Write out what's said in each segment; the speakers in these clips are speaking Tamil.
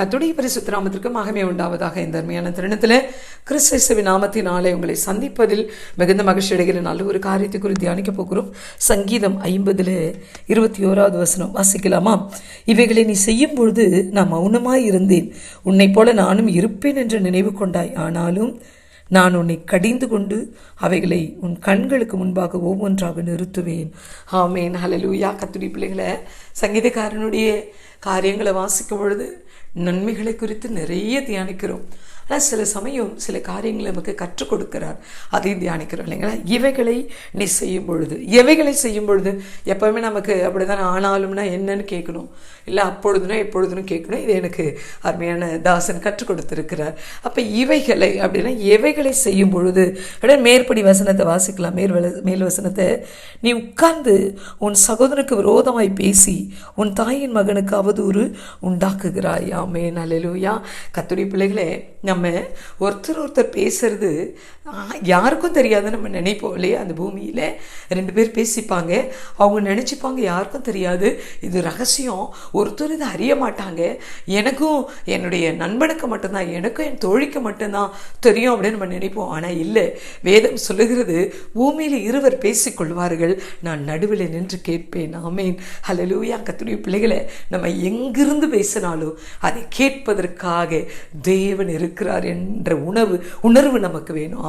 கத்துடைய பரிசுத்த நாமத்திற்கு மகமே உண்டாவதாக இந்த அருமையான தருணத்தில் கிறிஸ்தவி நாமத்தினாலே உங்களை சந்திப்பதில் மிகுந்த மகிழ்ச்சி அடைகிற நல்ல ஒரு காரியத்தை குறித்து தியானிக்க போகிறோம். சங்கீதம் ஐம்பதில் இருபத்தி ஓராவது வசனம் வாசிக்கலாமா? இவைகளை நீ செய்யும் பொழுது நான் மௌனமாய் இருந்தேன். உன்னைப் போல நானும் இருப்பேன் என்று நினைவு கொண்டாய். ஆனாலும் நான் உன்னை கடிந்து கொண்டு அவைகளை உன் கண்களுக்கு முன்பாக ஒவ்வொன்றாக நிறுத்துவேன். ஆமேன். ஹலலூயா கத்துடி பிள்ளைகளை சங்கீதக்காரனுடைய காரியங்களை வாசிக்கும் பொழுது நன்மைகளை குறித்து நிறைய தியானிக்கிறோம். ஆனால் சில சமயம் சில காரியங்களை நமக்கு கற்றுக் கொடுக்கிறார். அதையும் தியானிக்கிறோம் இல்லைங்களா? இவைகளை நீ செய்யும் பொழுது எவைகளை செய்யும் பொழுது? எப்பவுமே நமக்கு அப்படிதான் ஆனாலும்னா என்னன்னு கேட்கணும். இல்லை அப்பொழுதுனா எப்பொழுதுன்னு கேட்கணும். இது எனக்கு அருமையான தாசன் கற்றுக் கொடுத்துருக்கிறார். அப்போ இவைகளை அப்படின்னா எவைகளை செய்யும் பொழுது? அப்படியே மேற்படி வசனத்தை வாசிக்கலாம். மேல் வல- மேல் வசனத்தை நீ உட்கார்ந்து உன் சகோதரனுக்கு விரோதமாய் பேசி உன் தாயின் மகனுக்கு அவதூறு உண்டாக்குகிறாய். ஆமே நல்லலூயா கத்துடி பிள்ளைகளே நம்ம ஒருத்தர் ஒருத்தர் பேசுறது யாருக்கும் தெரியாதுன்னு நம்ம நினைப்போம் இல்லையா? அந்த பூமியில் ரெண்டு பேர் பேசிப்பாங்க. அவங்க நினச்சிப்பாங்க யாருக்கும் தெரியாது. இது ரகசியம். ஒருத்தர் இதை அறிய மாட்டாங்க. எனக்கும் என்னுடைய நண்பனுக்கு மட்டும்தான் எனக்கும் என் தோழிக்கு மட்டும்தான் தெரியும் அப்படின்னு நம்ம நினைப்போம். ஆனால் இல்லை. வேதம் சொல்லுகிறது பூமியில் இருவர் பேசிக்கொள்வார்கள். நான் நடுவில் நின்று கேட்பேன். ஆமேன். ஹalleluya. கத்துடைய பிள்ளைகளை நம்ம எங்கிருந்து பேசினாலும் அதை கேட்பதற்காக தேவன் இருக்கிறார் என்ற உணவு உணர்வு நமக்கு வேணும்.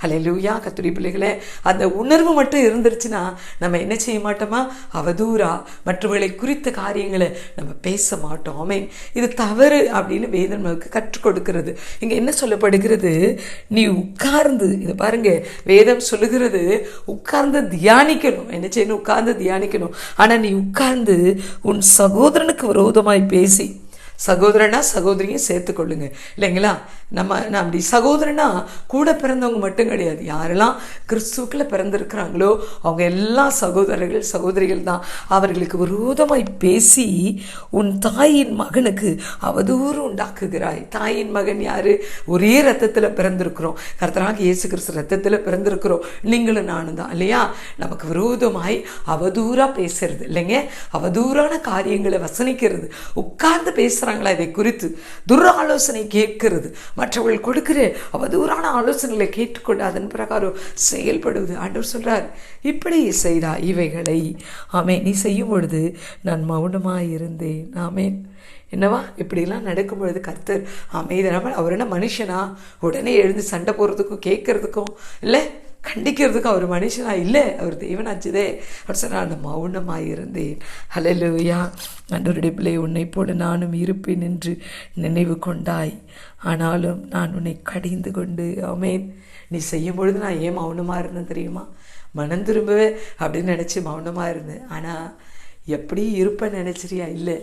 அலை லூயா கத்துரி பிள்ளைகளை அந்த உணர்வு மட்டும் இருந்துருச்சுன்னா நம்ம என்ன செய்ய மாட்டோமா? அவதூறா. மற்றவர்களை குறித்த காரியங்களை நம்ம பேச மாட்டோம். ஆமே இது தவறு அப்படின்னு வேதம் நமக்கு கற்றுக் கொடுக்கிறது. இங்க என்ன சொல்லப்படுகிறது? நீ உட்கார்ந்து இது பாருங்க வேதம் சொல்லுகிறது உட்கார்ந்து தியானிக்கணும். என்ன செய்யணும்? உட்கார்ந்து தியானிக்கணும். ஆனா நீ உட்கார்ந்து உன் சகோதரனுக்கு விரோதமாய் பேசி சகோதரனா சகோதரியும் சேர்த்துக்கொள்ளுங்க இல்லைங்களா? நம்ம நான் அப்படி சகோதரனா கூட பிறந்தவங்க மட்டும் கிடையாது. யாரெல்லாம் கிறிஸ்துக்கில் பிறந்திருக்கிறாங்களோ அவங்க எல்லா சகோதரர்கள் சகோதரிகள் தான். அவர்களுக்கு விரோதமாய் பேசி உன் தாயின் மகனுக்கு அவதூறு உண்டாக்குகிறாய். தாயின் மகன் யாரு? ஒரே ரத்தத்தில் பிறந்திருக்கிறோம். கர்த்தராக இயேசு கிறிஸ்து ரத்தத்தில் பிறந்திருக்கிறோம். நீங்களும் நானும் தான் இல்லையா? நமக்கு விரோதமாய் அவதூறாக பேசுறது இல்லைங்க? அவதூறான காரியங்களை வசனிக்கிறது. உட்கார்ந்து பேசுகிறாங்களா இதை குறித்து துர் ஆலோசனை கேட்கிறது. மற்றவர்கள் கொடுக்கிற அவதூறான ஆலோசனைகளை கேட்டுக்கொண்டு அதன் பிரகாரம் செயல்படுவது. ஆண்டவர் சொல்கிறார் இப்படி செய்தா இவைகளை. ஆமே நீ செய்யும் பொழுது நான் மௌனமாக இருந்தேன். ஆமேன். என்னவா? இப்படிலாம் நடக்கும் பொழுது கர்த்தர் அமைதியாமல் அவர் என்ன மனுஷனா? உடனே எழுந்து சண்டை போடுறதுக்கும் கேட்கறதுக்கும் இல்லை கண்டிக்கிறதுக்கு அவர் மனுஷனா இல்லை. அவர் தெய்வனாச்சுதே அவர் சொன்னார் நான் மௌனமாக இருந்தேன் ஹalleluya. அன்றருடைய பிள்ளை உன்னை போல நானும் இருப்பேன் என்று நினைவு கொண்டாய். ஆனாலும் நான் உன்னை கடிந்து கொண்டு அமேன் நீ செய்யும் பொழுது நான் ஏன் மௌனமாக இருந்தேன் தெரியுமா? மனம் திரும்பவே அப்படின்னு நினச்சி மௌனமாக இருந்தேன் ஆனால் எப்படி இருப்பேன் நினச்சிரியா இல்லை.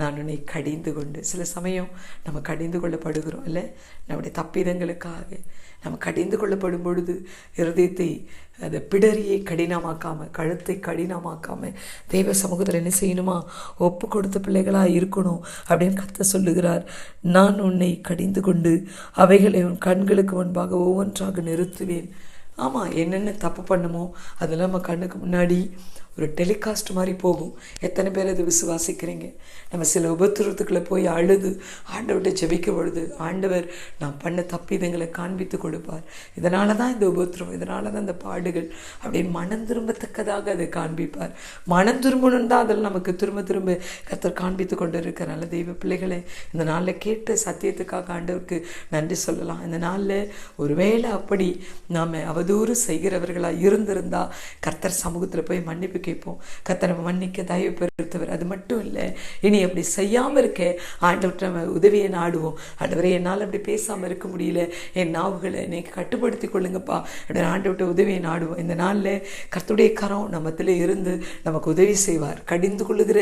நான் உன்னை கடிந்து கொண்டு. சில சமயம் நம்ம கடிந்து கொள்ளப்படுகிறோம் இல்லை? நம்முடைய தப்பிதங்களுக்காக. நம்ம கடிந்து கொள்ளப்படும் பொழுது இருதயத்தை அந்த பிடரியை கடினமாக்காம கழுத்தை கடினமாக்காம தெய்வ சமூகத்தில் என்ன செய்யணுமா? ஒப்பு கொடுத்த பிள்ளைகளாக இருக்கணும் அப்படின்னு கத்த சொல்லுகிறார். நான் உன்னை கடிந்து கொண்டு அவைகளை உன் கண்களுக்கு முன்பாக ஒவ்வொன்றாக நிறுத்துவேன். ஆமாம் என்னென்ன தப்பு பண்ணுமோ அதெல்லாம் நம்ம கண்ணுக்கு முன்னாடி ஒரு டெலிகாஸ்ட் மாதிரி போகும். எத்தனை பேர் அதை விசுவாசிக்கிறீங்க? நம்ம சில உபத்திரத்துக்குள்ளே போய் அழுது ஆண்டவர்கிட்ட ஜெபிக்க பொழுது ஆண்டவர் நான் பண்ண தப்பிதங்களை காண்பித்து கொடுப்பார். இதனால தான் இந்த உபத்திரம் இதனால தான் இந்த பாடுகள் அப்படின்னு மனம் திரும்பத்தக்கதாக அதை காண்பிப்பார். மனம் திரும்பணும் தான் அதில் நமக்கு திரும்ப திரும்ப கர்த்தர் காண்பித்து கொண்டு இருக்கிற நல்ல தெய்வ பிள்ளைகளை இந்த நாளில் கேட்ட சத்தியத்துக்காக ஆண்டவருக்கு நன்றி சொல்லலாம். இந்த நாளில் ஒருவேளை அப்படி நாம் அவதூறு செய்கிறவர்களாக இருந்திருந்தால் கர்த்தர் சமூகத்தில் போய் மன்னிப்பு கேட்போம். கத்தனை மன்னிக்க தயவு பெருத்தவர் அது மட்டும் இல்லை இனி அப்படி செய்யாமல் இருக்க ஆண்டவர்கிட்ட நம்ம உதவியை நாடுவோம். ஆண்டவரே என்னால் அப்படி பேசாமல் இருக்க முடியல. என் நாவுகளை இன்னைக்கு கட்டுப்படுத்தி கொள்ளுங்கப்பா. அப்படின்னு ஆண்டவர்கிட்ட உதவியை நாடுவோம். இந்த நாளில் கர்த்துடைய கரம் நம்மத்தில் இருந்து நமக்கு உதவி செய்வார். கடிந்து கொள்ளுகிற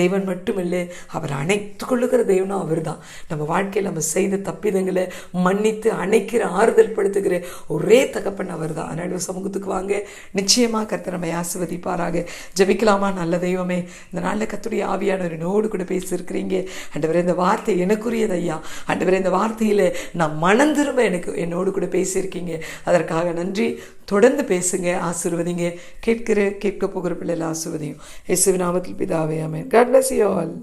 தெய்வன் மட்டுமில்லை அவர் அணைத்து கொள்ளுகிற தெய்வனும் அவர் தான் நம்ம வாழ்க்கையில் நம்ம செய்த தப்பிதங்களை மன்னித்து அணைக்கிற ஆறுதல் படுத்துகிற ஒரே தகப்பன் அவர் தான் அதனால சமூகத்துக்கு வாங்க. நிச்சயமாக கர்த்தர் நம்மை ஆசிர்வதிப்பாராக. ஜெபிக்கலாமா? நல்ல தெய்வமே இந்த நாளில் கத்துடைய ஆவியானவர் என்னோடு கூட பேசியிருக்கிறீங்க. அண்டவரே இந்த வார்த்தை எனக்குரியது ஐயா. அண்டவரே இந்த வார்த்தையில் நான் மனம் திரும்ப எனக்கு என்னோடு கூட பேசியிருக்கீங்க. அதற்காக நன்றி. தொடர்ந்து பேசுங்க ஆசிர்வதிங்க. கேட்கிற கேட்க போகிற பிள்ளைல ஆசிர்வதியும். இயேசுவின் நாமத்தில் பிதாவே amen God bless you all